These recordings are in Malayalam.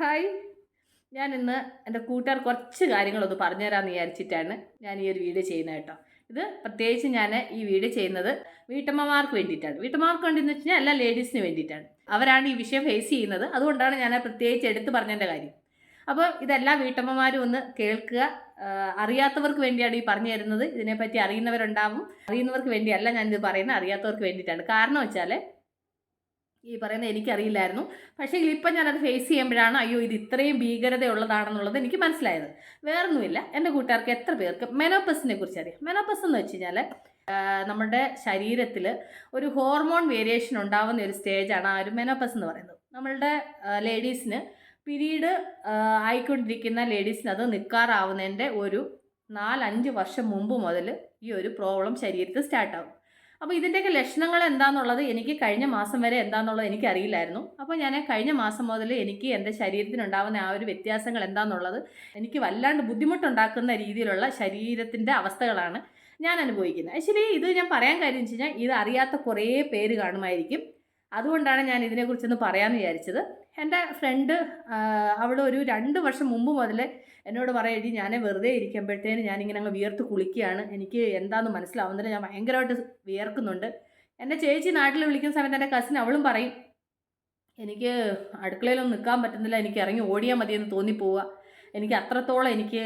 ഹായ് ഞാൻ ഇന്ന് എന്റെ കൂട്ടുകാർ കുറച്ച് കാര്യങ്ങളൊന്ന് പറഞ്ഞുതരാമെന്ന് വിചാരിച്ചിട്ടാണ് ഞാൻ ഈ ഒരു വീഡിയോ ചെയ്യുന്നത് കേട്ടോ. ഇത് പ്രത്യേകിച്ച് ഞാൻ ഈ വീഡിയോ ചെയ്യുന്നത് വീട്ടമ്മമാർക്ക് വേണ്ടിയിട്ടാണ്. വീട്ടമ്മമാർക്ക് വേണ്ടിയെന്ന് വെച്ച് കഴിഞ്ഞാൽ എല്ലാ ലേഡീസിന് വേണ്ടിയിട്ടാണ്. അവരാണ് ഈ വിഷയം ഫേസ് ചെയ്യുന്നത്. അതുകൊണ്ടാണ് ഞാൻ പ്രത്യേകിച്ച് എടുത്ത് പറഞ്ഞതിന്റെ കാര്യം. അപ്പോൾ ഇതെല്ലാ വീട്ടമ്മമാരും ഒന്ന് കേൾക്കുക. അറിയാത്തവർക്ക് വേണ്ടിയാണ് ഈ പറഞ്ഞു തരുന്നത്. ഇതിനെപ്പറ്റി അറിയുന്നവരുണ്ടാവും. അറിയുന്നവർക്ക് വേണ്ടിയല്ല ഞാനിത് പറയുന്നത്. അറിയാത്തവർക്ക് വേണ്ടിയിട്ടാണ്. കാരണം വെച്ചാൽ ഈ പറയുന്നത് എനിക്കറിയില്ലായിരുന്നു. പക്ഷേ ഇപ്പം ഞാനത് ഫേസ് ചെയ്യുമ്പോഴാണ് അയ്യോ ഇത് ഇത്രയും ഭീകരതയുള്ളതാണെന്നുള്ളത് എനിക്ക് മനസ്സിലായത്. വേറൊന്നുമില്ല. എന്റെ കൂട്ടുകാർക്ക് എത്ര പേർക്ക് മെനോപ്പസിനെ കുറിച്ച് അറിയാം മെനോപ്പസ് എന്ന് വെച്ച് കഴിഞ്ഞാൽ നമ്മുടെ ശരീരത്തിൽ ഒരു ഹോർമോൺ വേരിയേഷൻ ഉണ്ടാകുന്ന ഒരു സ്റ്റേജാണ് ആ ഒരു മെനോപ്പസ് എന്ന് പറയുന്നത്. നമ്മളുടെ ലേഡീസിന് പിരീഡ് ആയിക്കൊണ്ടിരിക്കുന്ന ലേഡീസിന് അത് നിൽക്കാറാവുന്നതിന്റെ ഒരു നാലഞ്ച് വർഷം മുമ്പ് മുതൽ ഈ ഒരു പ്രോബ്ലം ശരീരത്തിൽ സ്റ്റാർട്ടാവും അപ്പോൾ ഇതിന്റെയൊക്കെ ലക്ഷണങ്ങൾ എന്താണെന്നുള്ളത് എനിക്ക് കഴിഞ്ഞ മാസം വരെ എന്താണെന്നുള്ളത് എനിക്ക് അറിയില്ലായിരുന്നു അപ്പോൾ ഞാൻ കഴിഞ്ഞ മാസം മുതൽ എനിക്ക് എന്റെ ശരീരത്തിനുണ്ടാകുന്ന ആ ഒരു വ്യത്യാസങ്ങൾ എന്താണെന്നുള്ളത് എനിക്ക് വല്ലാണ്ട് ബുദ്ധിമുട്ടുണ്ടാക്കുന്ന രീതിയിലുള്ള ശരീരത്തിന്റെ അവസ്ഥകളാണ് ഞാൻ അനുഭവിക്കുന്നത്. ആക്ച്വലി ഇത് ഞാൻ പറയാൻ കാര്യം വെച്ച് കഴിഞ്ഞാൽ ഇത് അറിയാത്ത കുറേ പേര് കാണുമായിരിക്കും. അതുകൊണ്ടാണ് ഞാൻ ഇതിനെക്കുറിച്ചൊന്ന് പറയാമെന്ന് വിചാരിച്ചത്. എന്റെ ഫ്രണ്ട് അവൾ ഒരു രണ്ട് വർഷം മുമ്പ് മുതൽ എന്നോട് പറയടി ഞാൻ വെറുതെ ഇരിക്കുമ്പോഴത്തേന് ഞാനിങ്ങനെ അങ്ങ് വിയർത്ത് കുളിക്കുകയാണ്. എനിക്ക് എന്താണെന്ന് മനസ്സിലാവുന്നില്ല ഞാൻ ഭയങ്കരമായിട്ട് വിയർക്കുന്നുണ്ട്. എന്റെ ചേച്ചി നാട്ടിൽ വിളിക്കുന്ന സമയത്ത് എന്റെ കസിൻ അവളും പറയും എനിക്ക് അടുക്കളയിലൊന്നും നിൽക്കാൻ പറ്റുന്നില്ല. എനിക്ക് ഇറങ്ങി ഓടിയാൽ മതിയെന്ന് തോന്നിപ്പോവുക എനിക്ക് അത്രത്തോളം എനിക്ക്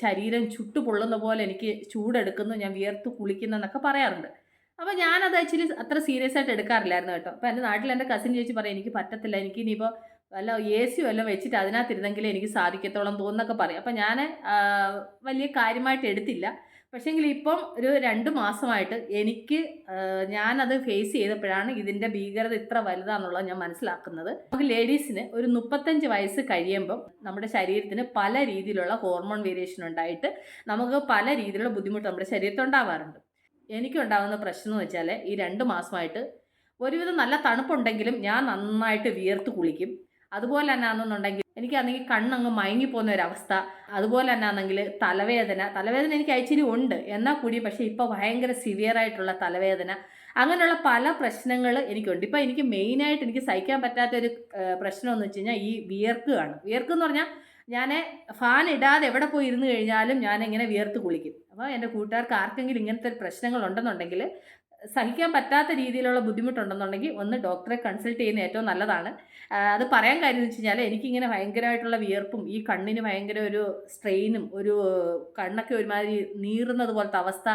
ശരീരം ചുട്ടു പൊള്ളുന്ന പോലെ എനിക്ക് ചൂടെടുക്കുന്നു. ഞാൻ വിയർത്ത് കുളിക്കുന്നു എന്നൊക്കെ പറയാറുണ്ട്. അപ്പോൾ ഞാനത് ആക്ച്വലി അത്ര സീരിയസ് ആയിട്ട് എടുക്കാറില്ലായിരുന്നു കേട്ടോ. അപ്പോൾ എന്റെ നാട്ടിൽ എന്റെ കസിൻ ചേച്ചി പറയും എനിക്ക് പറ്റത്തില്ല എനിക്ക് ഇനിയിപ്പോൾ വല്ല എ സി വല്ലതും വെച്ചിട്ട് അതിനകത്തിരുന്നെങ്കിലേ എനിക്ക് സാധിക്കത്തോളം തോന്നൊക്കെ പറയും. അപ്പോൾ ഞാൻ വലിയ കാര്യമായിട്ട് എടുത്തില്ല. പക്ഷേങ്കിൽ ഇപ്പം ഒരു രണ്ട് മാസമായിട്ട് എനിക്ക് ഞാനത് ഫേസ് ചെയ്തപ്പോഴാണ് ഇതിന്റെ ഭീകരത ഇത്ര വലുതാണെന്നുള്ളത് ഞാൻ മനസ്സിലാക്കുന്നത്. നമുക്ക് ലേഡീസിന് ഒരു മുപ്പത്തഞ്ച് വയസ്സ് കഴിയുമ്പം നമ്മുടെ ശരീരത്തിന് പല രീതിയിലുള്ള ഹോർമോൺ വേരിയേഷൻ ഉണ്ടായിട്ട് നമുക്ക് പല രീതിയിലുള്ള ബുദ്ധിമുട്ട് നമ്മുടെ ശരീരത്തിൽ ഉണ്ടാവാറുണ്ട്. എനിക്കുണ്ടാകുന്ന പ്രശ്നം എന്ന് വെച്ചാൽ ഈ രണ്ട് മാസമായിട്ട് ഒരുവിധം നല്ല തണുപ്പുണ്ടെങ്കിലും ഞാൻ നന്നായിട്ട് വിയർത്ത് കുളിക്കും. അതുപോലെ തന്നെ ആണെന്നുണ്ടെങ്കിൽ എനിക്കാണെങ്കിൽ കണ്ണങ്ങ് മയങ്ങിപ്പോകുന്ന ഒരവസ്ഥ അതുപോലെ തന്നെ ആണെങ്കിൽ തലവേദന. തലവേദന എനിക്ക് അയച്ചിരി ഉണ്ട്. എന്നാൽ കൂടി പക്ഷേ ഇപ്പോൾ ഭയങ്കര സിവിയർ ആയിട്ടുള്ള തലവേദന. അങ്ങനെയുള്ള പല പ്രശ്നങ്ങൾ എനിക്കുണ്ട്. ഇപ്പോൾ എനിക്ക് മെയിനായിട്ട് എനിക്ക് സഹിക്കാൻ പറ്റാത്തൊരു പ്രശ്നം എന്ന് വെച്ച് കഴിഞ്ഞാൽ ഈ വിയർക്കുകയാണ്. വിയർക്കെന്ന് പറഞ്ഞാൽ ഞാൻ ഫാൻ ഇടാതെ എവിടെ പോയി ഇരുന്ന് കഴിഞ്ഞാലും ഞാൻ ഇങ്ങനെ വിയർത്ത് കുളിക്കും. അപ്പോൾ എന്റെ കൂട്ടുകാർക്ക് ആർക്കെങ്കിലും ഇങ്ങനത്തെ പ്രശ്നങ്ങൾ ഉണ്ടെന്നുണ്ടെങ്കിൽ സഹിക്കാൻ പറ്റാത്ത രീതിയിലുള്ള ബുദ്ധിമുട്ടുണ്ടെന്നുണ്ടെങ്കിൽ ഒന്ന് ഡോക്ടറെ കൺസൾട്ട് ചെയ്യുന്ന ഏറ്റവും നല്ലതാണ്. അത് പറയാൻ കാര്യം എന്ന് വെച്ച് കഴിഞ്ഞാൽ എനിക്കിങ്ങനെ ഭയങ്കരമായിട്ടുള്ള വിയർപ്പും ഈ കണ്ണിന് ഭയങ്കര ഒരു സ്ട്രെയിനും ഒരു കണ്ണൊക്കെ ഒരുമാതിരി നീറുന്നത് പോലത്തെ അവസ്ഥ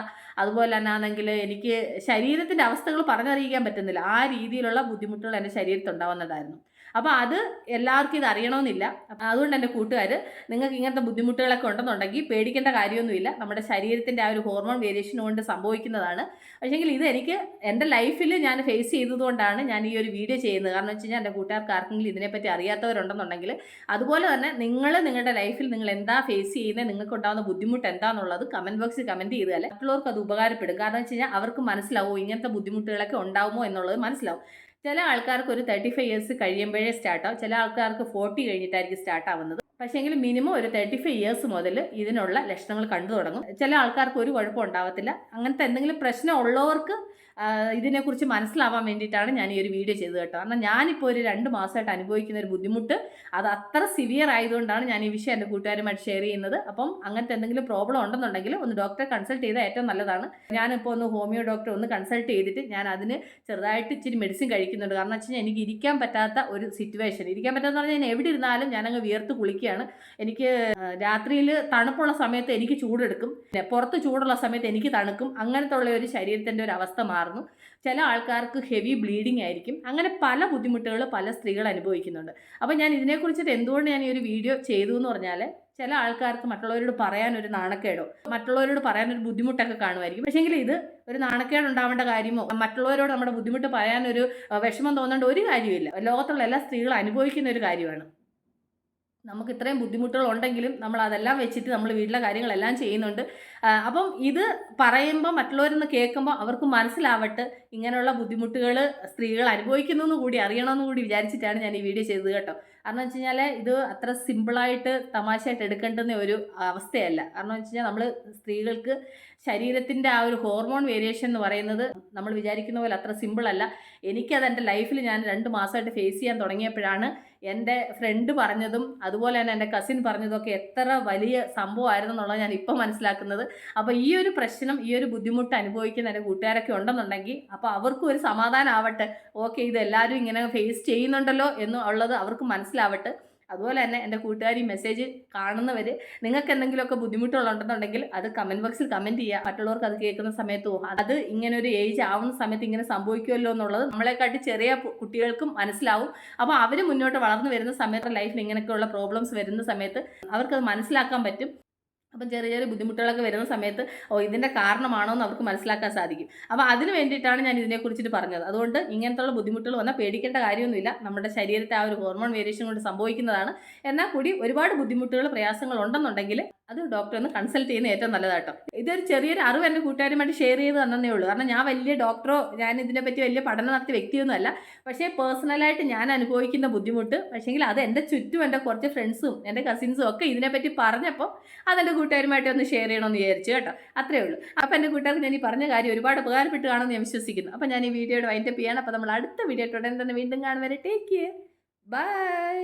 അതുപോലെ തന്നെ ആണെങ്കിൽ എനിക്ക് ശരീരത്തിന്റെ അവസ്ഥകൾ പറഞ്ഞറിയിക്കാൻ പറ്റുന്നില്ല. ആ രീതിയിലുള്ള ബുദ്ധിമുട്ടുകൾ എന്റെ ശരീരത്തിൽ ഉണ്ടാവുന്നതായിരുന്നു. അപ്പോൾ അത് എല്ലാവർക്കും ഇത് അറിയണമെന്നില്ല. അതുകൊണ്ട് എന്റെ കൂട്ടുകാർ നിങ്ങൾക്ക് ഇങ്ങനത്തെ ബുദ്ധിമുട്ടുകളൊക്കെ ഉണ്ടെന്നുണ്ടെങ്കിൽ പേടിക്കേണ്ട കാര്യമൊന്നുമില്ല. നമ്മുടെ ശരീരത്തിന്റെ ആ ഒരു ഹോർമോൺ വേരിയേഷൻ കൊണ്ട് സംഭവിക്കുന്നതാണ്. പക്ഷേങ്കിൽ ഇത് എനിക്ക് എന്റെ ലൈഫിൽ ഞാൻ ഫേസ് ചെയ്തതുകൊണ്ടാണ് ഞാൻ ഈ ഒരു വീഡിയോ ചെയ്യുന്നത്. കാരണം വെച്ച് കഴിഞ്ഞാൽ എന്റെ കൂട്ടുകാർക്ക് ആർക്കെങ്കിലും ഇതിനെപ്പറ്റി അറിയാത്തവരുണ്ടെന്നുണ്ടെങ്കിൽ അതുപോലെ തന്നെ നിങ്ങൾ നിങ്ങളുടെ ലൈഫിൽ നിങ്ങൾ എന്താ ഫേസ് ചെയ്യുന്നത് നിങ്ങൾക്ക് ഉണ്ടാകുന്ന ബുദ്ധിമുട്ട് എന്താണെന്നുള്ളത് കമന്റ് ബോക്സിൽ കമന്റ് ചെയ്താൽ മറ്റുള്ളവർക്ക് അത് ഉപകാരപ്പെടും. കാരണം വെച്ച് കഴിഞ്ഞാൽ അവർക്ക് മനസ്സിലാവും ഇങ്ങനത്തെ ബുദ്ധിമുട്ടുകളൊക്കെ ഉണ്ടാവുമോ എന്നുള്ളത് മനസ്സിലാവും. ചില ആൾക്കാർക്ക് ഒരു തേർട്ടി ഫൈവ് ഇയേഴ്സ് കഴിയുമ്പോഴേ സ്റ്റാർട്ടാവും ചില ആൾക്കാർക്ക് ഫോർട്ടി കഴിഞ്ഞിട്ടായിരിക്കും സ്റ്റാർട്ട് ആവുന്നത്. പക്ഷേങ്കിൽ മിനിമം ഒരു തേർട്ടി ഫൈവ് ഇയേഴ്സ് മുതൽ ഇതിനുള്ള ലക്ഷണങ്ങൾ കണ്ടു തുടങ്ങും. ചില ആൾക്കാർക്ക് ഒരു കുഴപ്പം ഉണ്ടാവത്തില്ല. അങ്ങനത്തെ എന്തെങ്കിലും പ്രശ്നം ഉള്ളവർക്ക് ഇതിനെക്കുറിച്ച് മനസ്സിലാവാൻ വേണ്ടിയിട്ടാണ് ഞാൻ ഈ ഒരു വീഡിയോ ചെയ്തത് കേട്ടോ. കാരണം ഞാനിപ്പോൾ ഒരു രണ്ട് മാസമായിട്ട് അനുഭവിക്കുന്ന ഒരു ബുദ്ധിമുട്ട്. അത് അത്ര സിവിയർ ആയതുകൊണ്ടാണ് ഞാൻ ഈ വിഷയം എന്റെ കൂട്ടുകാരുമായിട്ട് ഷെയർ ചെയ്യുന്നത്. അപ്പം അങ്ങനത്തെ എന്തെങ്കിലും പ്രോബ്ലം ഉണ്ടെന്നുണ്ടെങ്കിൽ ഒന്ന് ഡോക്ടറെ കൺസൾട്ട് ചെയ്താൽ ഏറ്റവും നല്ലതാണ്. ഞാനിപ്പോൾ ഒന്ന് ഹോമിയോ ഡോക്ടറെ ഒന്ന് കൺസൾട്ട് ചെയ്തിട്ട് ഞാൻ അതിന് ചെറുതായിട്ട് ഇച്ചിരി മെഡിസിൻ കഴിക്കുന്നുണ്ട്. കാരണം വെച്ച് കഴിഞ്ഞാൽ എനിക്ക് ഇരിക്കാൻ പറ്റാത്ത ഒരു സിറ്റുവേഷൻ ഇരിക്കാൻ പറ്റാത്ത പറഞ്ഞാൽ ഞാൻ എവിടെ ഇരുന്നാലും ഞാനങ്ങ് വിയർത്ത് കുളിക്കുകയാണ്. എനിക്ക് രാത്രിയിൽ തണുപ്പുള്ള സമയത്ത് എനിക്ക് ചൂടെടുക്കും. പുറത്ത് ചൂടുള്ള സമയത്ത് എനിക്ക് തണുക്കും. അങ്ങനത്തെ ഉള്ള ഒരു ശരീരത്തിന്റെ ഒരു അവസ്ഥ മാറുന്നു. ചില ആൾക്കാർക്ക് ഹെവി ബ്ലീഡിംഗ് ആയിരിക്കും. അങ്ങനെ പല ബുദ്ധിമുട്ടുകൾ പല സ്ത്രീകൾ അനുഭവിക്കുന്നുണ്ട്. അപ്പോൾ ഞാൻ ഇതിനെക്കുറിച്ചിട്ട് എന്തുകൊണ്ട് ഞാൻ ഈ ഒരു വീഡിയോ ചെയ്തു എന്ന് പറഞ്ഞാൽ ചില ആൾക്കാർക്ക് മറ്റുള്ളവരോട് പറയാൻ ഒരു നാണക്കേടോ മറ്റുള്ളവരോട് പറയാൻ ഒരു ബുദ്ധിമുട്ടൊക്കെ കാണുമായിരിക്കും. പക്ഷേങ്കിൽ ഇത് ഒരു നാണക്കേട് ഉണ്ടാവേണ്ട കാര്യമോ? മറ്റുള്ളവരോട് നമ്മുടെ ബുദ്ധിമുട്ട് പറയാനൊരു വിഷമം തോന്നേണ്ട ഒരു കാര്യമില്ല ലോകത്തുള്ള എല്ലാ സ്ത്രീകളും അനുഭവിക്കുന്ന ഒരു കാര്യമാണ്. നമുക്ക് ഇത്രയും ബുദ്ധിമുട്ടുകൾ ഉണ്ടെങ്കിലും നമ്മൾ അതെല്ലാം വെച്ചിട്ട് നമ്മൾ വീട്ടിലെ കാര്യങ്ങളെല്ലാം ചെയ്യുന്നുണ്ട്. അപ്പം ഇത് പറയുമ്പോൾ മറ്റുള്ളവരൊന്ന് കേൾക്കുമ്പോൾ അവർക്ക് മനസ്സിലാവട്ടെ ഇങ്ങനെയുള്ള ബുദ്ധിമുട്ടുകൾ സ്ത്രീകൾ അനുഭവിക്കുന്നു എന്ന് കൂടി അറിയണമെന്ന് കൂടി വിചാരിച്ചിട്ടാണ് ഞാൻ ഈ വീഡിയോ ചെയ്തത് കേട്ടോ. കാരണം വെച്ച് കഴിഞ്ഞാൽ ഇത് അത്ര സിമ്പിളായിട്ട് തമാശയായിട്ട് എടുക്കേണ്ടുന്ന ഒരു അവസ്ഥയല്ല. കാരണം വെച്ച് കഴിഞ്ഞാൽ നമ്മൾ സ്ത്രീകൾക്ക് ശരീരത്തിന്റെ ആ ഒരു ഹോർമോൺ വേരിയേഷൻ എന്ന് പറയുന്നത് നമ്മൾ വിചാരിക്കുന്ന പോലെ അത്ര സിമ്പിളല്ല. എനിക്കത് എന്റെ ലൈഫിൽ ഞാൻ രണ്ട് മാസമായിട്ട് ഫേസ് ചെയ്യാൻ തുടങ്ങിയപ്പോഴാണ് എന്റെ ഫ്രണ്ട് പറഞ്ഞതും അതുപോലെ തന്നെ എന്റെ കസിൻ പറഞ്ഞതൊക്കെ എത്ര വലിയ സംഭവമായിരുന്നു എന്നുള്ളത് ഞാൻ ഇപ്പം മനസ്സിലാക്കുന്നത്. അപ്പോൾ ഈ ഒരു പ്രശ്നം ഈ ഒരു ബുദ്ധിമുട്ട് അനുഭവിക്കുന്ന എന്റെ കൂട്ടുകാരൊക്കെ ഉണ്ടെന്നുണ്ടെങ്കിൽ അപ്പോൾ അവർക്കും ഒരു സമാധാനം ആവട്ടെ. ഓക്കെ ഇത് എല്ലാവരും ഇങ്ങനെ ഫേസ് ചെയ്യുന്നുണ്ടല്ലോ എന്നുള്ളത് അവർക്ക് മനസ്സിലാവട്ടെ. അതുപോലെ തന്നെ എന്റെ കൂട്ടുകാർ ഈ മെസ്സേജ് കാണുന്നവർ നിങ്ങൾക്ക് എന്തെങ്കിലുമൊക്കെ ബുദ്ധിമുട്ടുകളുണ്ടെന്നുണ്ടെങ്കിൽ അത് കമന്റ് ബോക്സിൽ കമന്റ് ചെയ്യുക. മറ്റുള്ളവർക്ക് അത് കേൾക്കുന്ന സമയത്തോ അത് ഇങ്ങനെ ഒരു ഏജ് ആവുന്ന സമയത്ത് ഇങ്ങനെ സംഭവിക്കുമല്ലോ എന്നുള്ളത് നമ്മളെക്കാട്ടി ചെറിയ കുട്ടികൾക്കും മനസ്സിലാവും. അപ്പോൾ അവർ മുന്നോട്ട് വളർന്നു വരുന്ന സമയത്ത് ലൈഫിൽ ഇങ്ങനെയൊക്കെയുള്ള പ്രോബ്ലംസ് വരുന്ന സമയത്ത് അവർക്കത് മനസ്സിലാക്കാൻ പറ്റും. അപ്പം ചെറിയ ചെറിയ ബുദ്ധിമുട്ടുകളൊക്കെ വരുന്ന സമയത്ത് ഓ ഇതിന്റെ കാരണമാണോ എന്ന് അവർക്ക് മനസ്സിലാക്കാൻ സാധിക്കും. അപ്പോൾ അതിന് വേണ്ടിയിട്ടാണ് ഞാൻ ഇതിനെക്കുറിച്ചിട്ട് പറഞ്ഞത്. അതുകൊണ്ട് ഇങ്ങനത്തുള്ള ബുദ്ധിമുട്ടുകൾ വന്നാൽ പേടിക്കേണ്ട കാര്യമൊന്നുമില്ല. നമ്മുടെ ശരീരത്തെ ആ ഒരു ഹോർമോൺ വേരിയേഷൻ കൊണ്ട് സംഭവിക്കുന്നതാണ്. എന്നാൽ കൂടി ഒരുപാട് ബുദ്ധിമുട്ടുകൾ പ്രയാസങ്ങൾ ഉണ്ടെന്നുണ്ടെങ്കിൽ അത് ഡോക്ടറെ ഒന്ന് കൺസൾട്ട് ചെയ്യുന്ന ഏറ്റവും നല്ലതാട്ടോ ഇതൊരു ചെറിയൊരു അറിവ് എന്റെ കൂട്ടുകാരുമായിട്ട് ഷെയർ ചെയ്ത് തന്നേ ഉള്ളൂ. കാരണം ഞാൻ വലിയ ഡോക്ടറോ ഞാൻ ഇതിനെപ്പറ്റി വലിയ പഠനം നടത്തിയ വ്യക്തിയൊന്നുമല്ല പക്ഷേ പേഴ്സണലായിട്ട് ഞാൻ അനുഭവിക്കുന്ന ബുദ്ധിമുട്ട് പക്ഷേങ്കിൽ അത് എന്റെ ചുറ്റും എന്റെ കുറച്ച് ഫ്രണ്ട്സും എന്റെ കസിൻസും ഒക്കെ ഇതിനെപ്പറ്റി പറഞ്ഞപ്പോൾ അതെന്റെ കൂട്ടുകാരുമായിട്ട് ഒന്ന് ഷെയർ ചെയ്യണമെന്ന് വിചാരിച്ചു കേട്ടോ. അത്രേ ഉള്ളൂ. അപ്പോൾ എന്റെ കൂട്ടുകാർക്ക് ഞാൻ ഈ പറഞ്ഞ കാര്യം ഒരുപാട് ഉപകാരപ്പെട്ട് കാണുമെന്ന് ഞാൻ വിശ്വസിക്കുന്നു. അപ്പോൾ ഞാൻ ഈ വീഡിയോയുടെ വൈൻഡപ്പ് ചെയ്യണം. അപ്പോൾ നമ്മൾ അടുത്ത വീഡിയോ ഉടനെ തന്നെ വീണ്ടും കാണും വരെ. Take care bye